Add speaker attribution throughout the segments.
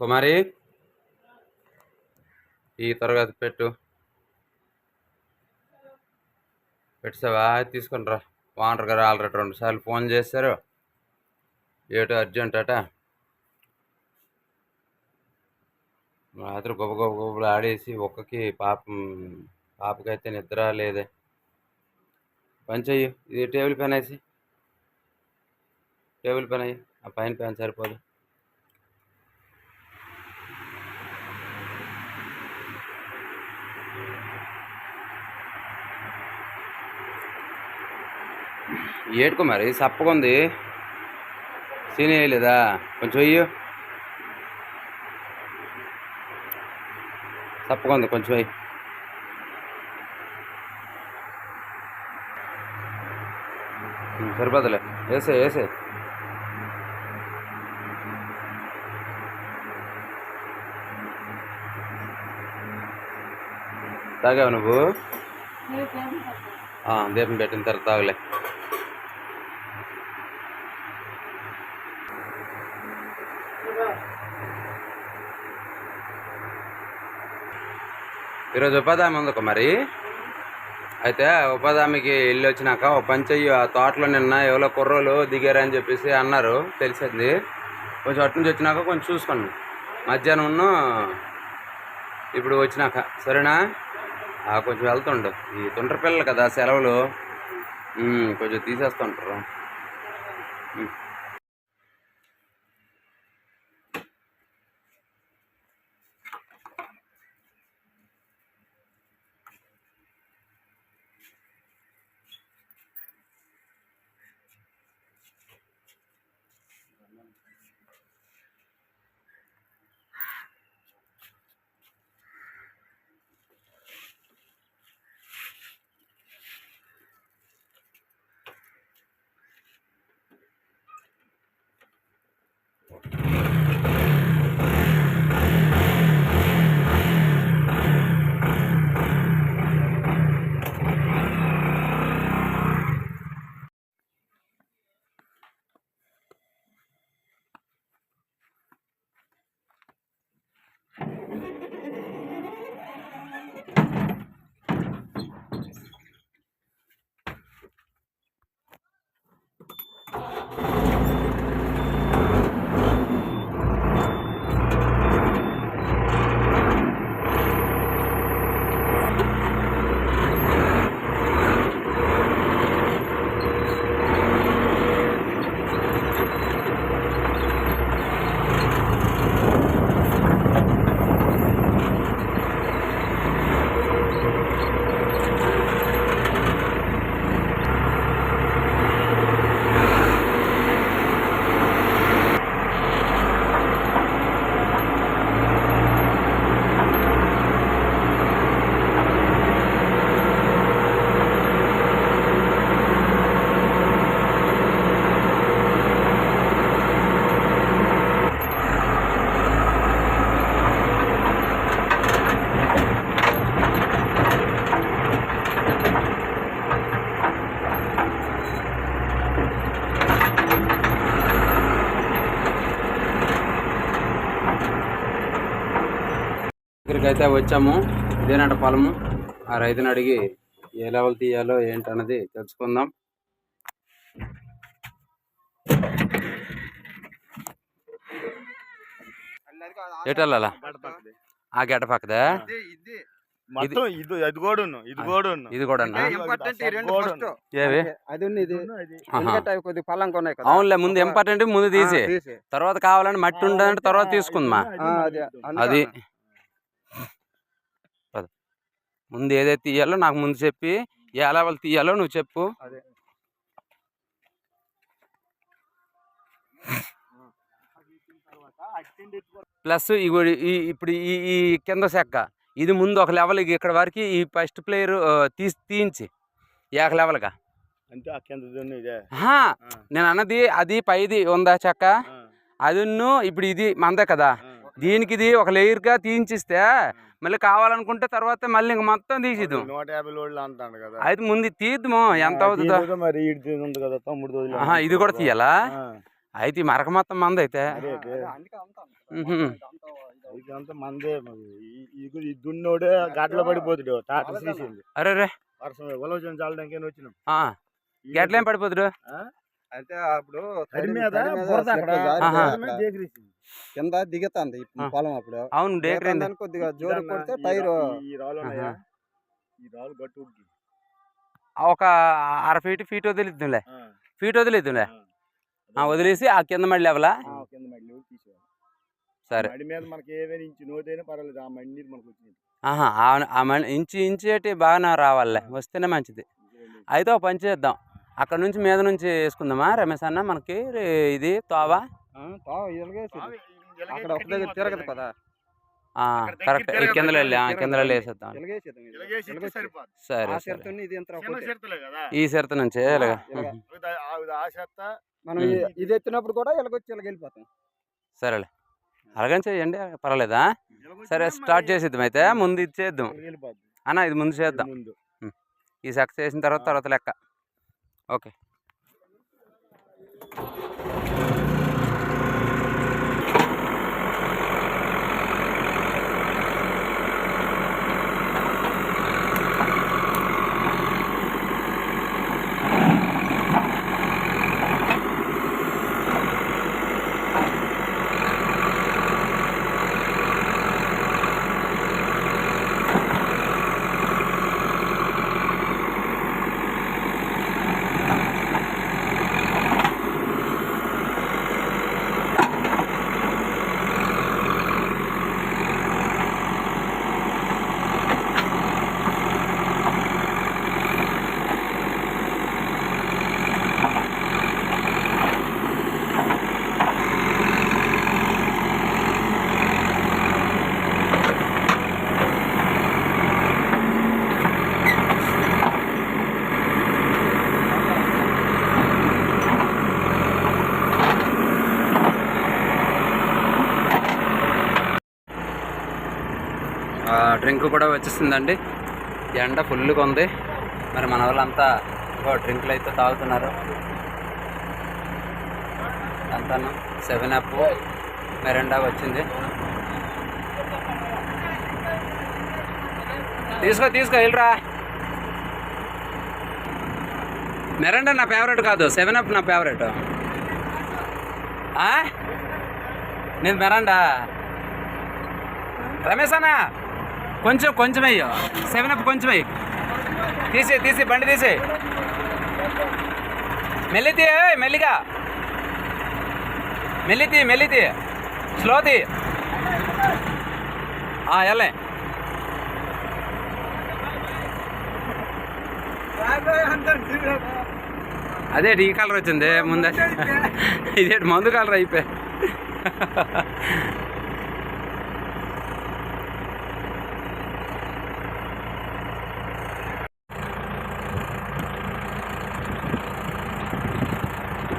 Speaker 1: కుమారి ఈ తరగతి పెట్టు. పెట్టావా తీసుకుని రా. వాంటర్ గారు ఆల్రెడీ రెండు సార్లు ఫోన్ చేశారు. ఏటో అర్జెంట్ అట. రాత్రి గొప్ప గొప్ప గొప్పలు ఆడేసి ఒక్కకి పాపం పాపకైతే నిద్ర లేదే పని చెయ్యి. ఇది టేబుల్ పైన వేసి. టేబుల్ పైన అయ్యి ఆ పైన పెన్ సరిపోదు. ఏడుకో మరి సప్పగా ఉంది సీని వేయలేదా? కొంచెం వెయ్యి సప్పగా ఉంది కొంచెం వెయ్యి ఉమ్, సరిపోదులే వేసే వేసే. తాగావు నువ్వు? దీపం పెట్టిన తర్వాత తాగలే. ఈరోజు ఉపాధి హామీ ఉంది ఒక మరి. అయితే ఉపాధి హామీకి ఇల్లు వచ్చినాక ఓ పని చెయ్యి ఆ తోటలో నిన్న ఎవరో కుర్రోలు దిగారని చెప్పేసి అన్నారు తెలిసింది. కొంచెం అటు నుంచి వచ్చినాక కొంచెం చూసుకోండి. మధ్యాహ్నం ఇప్పుడు వచ్చినాక సరేనా? కొంచెం వెళ్తుండు. ఈ తుండ్ర పిల్లలు కదా సెలవులు. కొంచెం తీసేస్తుంటారు. అయితే వచ్చాము ఇదేనట పొలము ఆ రైతుని అడిగి ఏ లెవెల్ తీయాలో ఏంటన్నది తెలుసుకుందాం. ఎటు వెళ్ళాలా ఆ గడ్డ పక్కదా?
Speaker 2: మొత్తం ఇది అది కూడా ఇది కూడా
Speaker 1: ఇది కూడా
Speaker 3: ఇంపార్టెంట్ ఈ రెండు ఫస్ట్
Speaker 1: ఏవి?
Speaker 3: అది ఉంది ఇది.
Speaker 1: ఆహా.
Speaker 3: ఎందుకంటే అవి కొద్దిగా పల్లంగా ఉన్నాయి కదా.
Speaker 1: అవునులే ముందు ఇంపార్టెంట్ ముందు తీసి తర్వాత కావాలని మట్టి ఉండాలంటే తర్వాత తీసుకుందామా?
Speaker 3: ఆ, అది.
Speaker 1: ముందు ఏదైతే తీయాలో నాకు ముందు చెప్పి ఏ లెవెల్ తీయాలో నువ్వు చెప్పు.
Speaker 3: అదే.
Speaker 1: ప్లస్ ఇప్పుడు ఈ ఈ కింద చెక్క ఇది ముందు ఒక లెవెల్ ఇక్కడ వరకు ఈ ఫస్ట్ ప్లేయర్ తీసి తీయించి ఏక లెవెల్గా నేను అన్నది అది పైది ఉందా చెక్క? అదిన్ను ఇప్పుడు ఇది మందే కదా. దీనికి ఇది ఒక లేయర్గా తీయించిస్తే మళ్ళీ కావాలనుకుంటే తర్వాత మళ్ళీ ఇంక మొత్తం తీసిద్దాం.
Speaker 2: నూట యాభై లోడ్లు అంటాడు కదా.
Speaker 1: అయితే ముందు తీద్దాము ఎంత అవుతుందో.
Speaker 2: మరి కదా రోజులు
Speaker 1: ఆహా, ఇది కూడా తీయాలా? అయితే మరక మొత్తం మంది అయితే
Speaker 2: మందే దున్నోడే గడ్డలో పడిపోతాడు తాట
Speaker 1: అరే రే
Speaker 2: వర్షం ఉలవచం చాలడానికి వచ్చినాం.
Speaker 1: గట్లేం పడిపోతుడు?
Speaker 3: అయితే అప్పుడు. కింద దిగుతుంది. పొలం అప్పుడు.
Speaker 1: అవును డేకరైంది.
Speaker 3: కొద్దిగా జోరు కొడితే టైర్.
Speaker 1: ఒక అర ఫీట్ ఫీట్ వదిలిద్దులే ఫీట్ వదిలిద్దులే వదిలేసి ఆ కింద మళ్ళీ లేవలా. సరే.
Speaker 2: మడి మీద మనకి ఏమైనా ఇంచు నోదైనా పర్వాలేదు ఆ మడి
Speaker 1: ఇంచి ఇంచి బాగానే రావాలే వస్తేనే మంచిది. అయితే ఒక పని చేద్దాం. అక్కడ నుంచి మీద నుంచి వేసుకుందామా? రమేష్ అన్న మనకి రే- ఇది తోవా.
Speaker 3: ఆ, తావు ఇలాగేసి
Speaker 2: బావి, ఇలాగే
Speaker 3: అక్కడ ఒక దగ్గర
Speaker 2: కటింగ్
Speaker 3: తిరగదు. కదా.
Speaker 1: కరెక్ట్.
Speaker 2: తిరగదు.
Speaker 1: కిందలో వేసేద్దాం. సరే
Speaker 2: కదా.
Speaker 1: ఈ సిరత నుంచి
Speaker 3: మనం. ఇది- ఎత్తినప్పుడు కూడా ఇలాగొచ్చి ఇలాగ వెళ్ళిపోతాం.
Speaker 1: సరేలే. అలాగని చేయండి పర్వాలేదా? సరే స్టార్ట్ చేసేద్దాం అయితే. ముందు ఇది చేద్దాం. అన్న ఇది ముందు చేద్దాం.
Speaker 2: ముందు.
Speaker 1: ఈ సక్సెస్ చేసిన తర్వాత తర్వాత లెక్క. ఓకే డ్రింక్ కూడా వచ్చేసిందండి. ఎండ ఫుల్గా ఉంది. మరి మన వాళ్ళంతా ఇంకో డ్రింకులు అయితే తాగుతున్నారు. అంతాను సెవెన్ అప్ మెరెండా వచ్చింది. తీసుకో తీసుకో వెళ్ళరా. మెరెండా నా ఫేవరెట్ కాదు. సెవెన్ అప్ నా ఫేవరెట్ నేను మెరండా? రమేష్ అన్న? కొంచెం కొంచెం అయ్యో. సెవెన్ అప్ కొంచెం అయ్యి. తీసే తీసి బండి తీసే మెల్లితీ మెల్లిగా. మెల్లితీ మెల్లితీ స్లోతీ వెళ్ళే. అదే ఈ కలర్ వచ్చింది ముందే. ఇదేంటి మందు కలర్ అయిపోయి?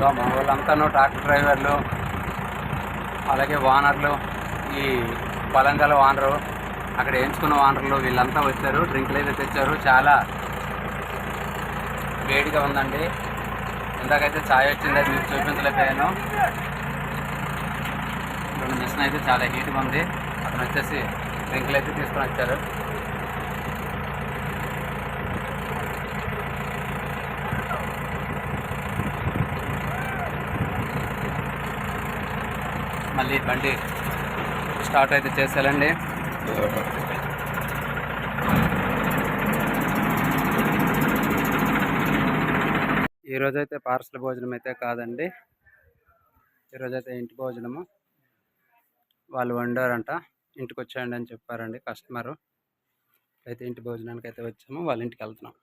Speaker 1: సో మా వాళ్ళంతాను ట్రాక్టర్ డ్రైవర్లు అలాగే ఓనర్లు ఈ పలంగల ఓనరు అక్కడ ఎంచుకున్న ఓనర్లు వీళ్ళంతా వచ్చారు. డ్రింకులు అయితే తెచ్చారు. చాలా వేడిగా ఉందండి. ఇందాకైతే ఛాయ్ వచ్చింది అది మీకు చూపించలేకపోయాను. రెండు మిషన్ అయితే చాలా హీట్గా ఉంది. అతను వచ్చేసి డ్రింకులు అయితే తీసుకొని వచ్చారు. మళ్ళీ బండి స్టార్ట్ అయితే చేసేయాలండి. ఈరోజైతే పార్సల్ భోజనం అయితే కాదండి. ఈరోజైతే ఇంటి భోజనము. వాళ్ళు వండారంట. ఇంటికి వచ్చేయండి అని చెప్పారండి కస్టమరు. అయితే ఇంటి భోజనానికి అయితే వచ్చాము. వాళ్ళ ఇంటికి వెళ్తున్నాం.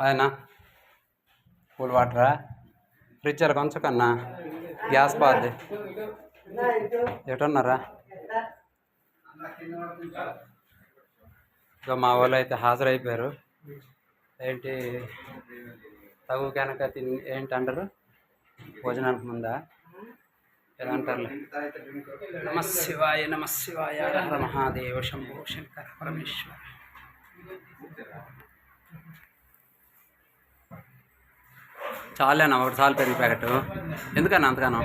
Speaker 1: ఆయన? కూల్ వాటరా? ఫ్రిడ్జ్ కొంచెం గ్యాస్ బాధ ఎటున్నారా? ఇక మా వాళ్ళు అయితే హాజరైపోయారు. ఏంటి తగు కనుక తిని ఏంటి అంటారు? భోజనానికి ముందా? ఎలా అంటారులే? నమ శివాయ నమ శివాయ. హర మహాదేవ శంభో శంకర పరమేశ్వర. చాలేనా ఒకటి చాలు పెద్ద ప్యాకెట్. ఎందుకన్నా అంతగానో?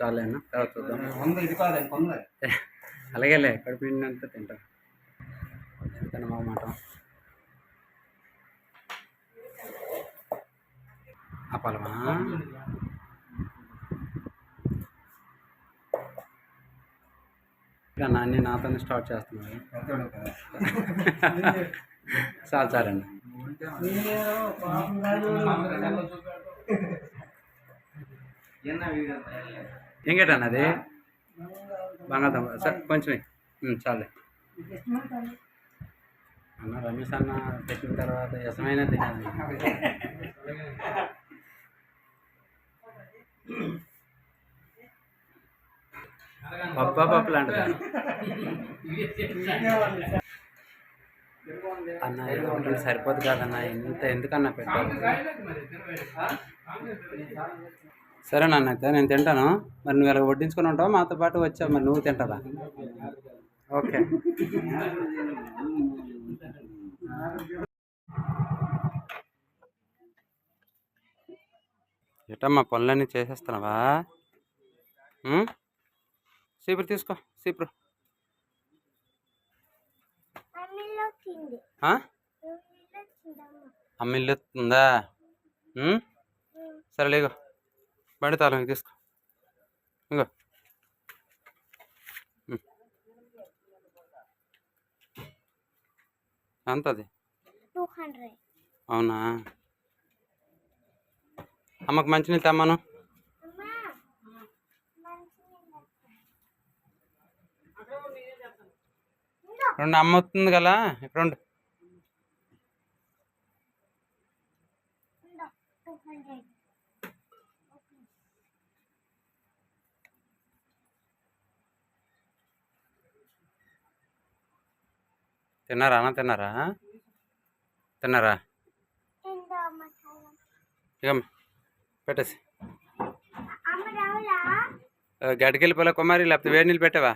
Speaker 1: చాలేనా తర్వాత చూద్దాం. అలాగేలే కడుపు నిండినంత ఎందుకన్నా మా అపాలమా నాన్ని నాతోనే స్టార్ట్ చేస్తున్నాను. చాలు చాలండి. ఇంకేటన్నా అది? బంగాళదుంప. సార్ కొంచెం చాలే. అన్న రమేష్ అన్న పెట్టిన తర్వాత యసమైన తినాలి. పప్ప పప్పు లాంటిది? అన్న ఇది సరిపోదు కాదన్న ఎంత ఎందుకన్నా పెట్టాలి సరే నాన్న అయితే నేను తింటాను. మరి నువ్వు ఇలా వడ్డించుకుని ఉంటావు? మాతో పాటు వచ్చావు మరి నువ్వు తింటావా? ఓకే. ఏటమ్మా పనులన్నీ చేసేస్తున్నావా? సీపురు తీసుకో సీపురు. ఆ? అమ్మ ఇల్లు? సరే లేగో బండి తాళం తీసుకో. ఇంకో. ఎంత అది అవునా? అమ్మకు మంచినీళ్ళు తెమ్మను
Speaker 4: అమ్మా మంచినీళ్ళు
Speaker 1: రెండు అమ్మ వస్తుంది కదా ఇక్కడ ఉండు. తిన్నారా అన్న? తిన్నారా? తిన్నారా? పెట్టేసి. గడికెళ్ళిపోలే కుమారి లేకపోతే వేడి నీళ్ళు పెట్టావా?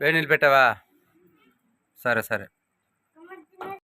Speaker 1: వేడి నీళ్ళు పెట్టావా? సరే సరే.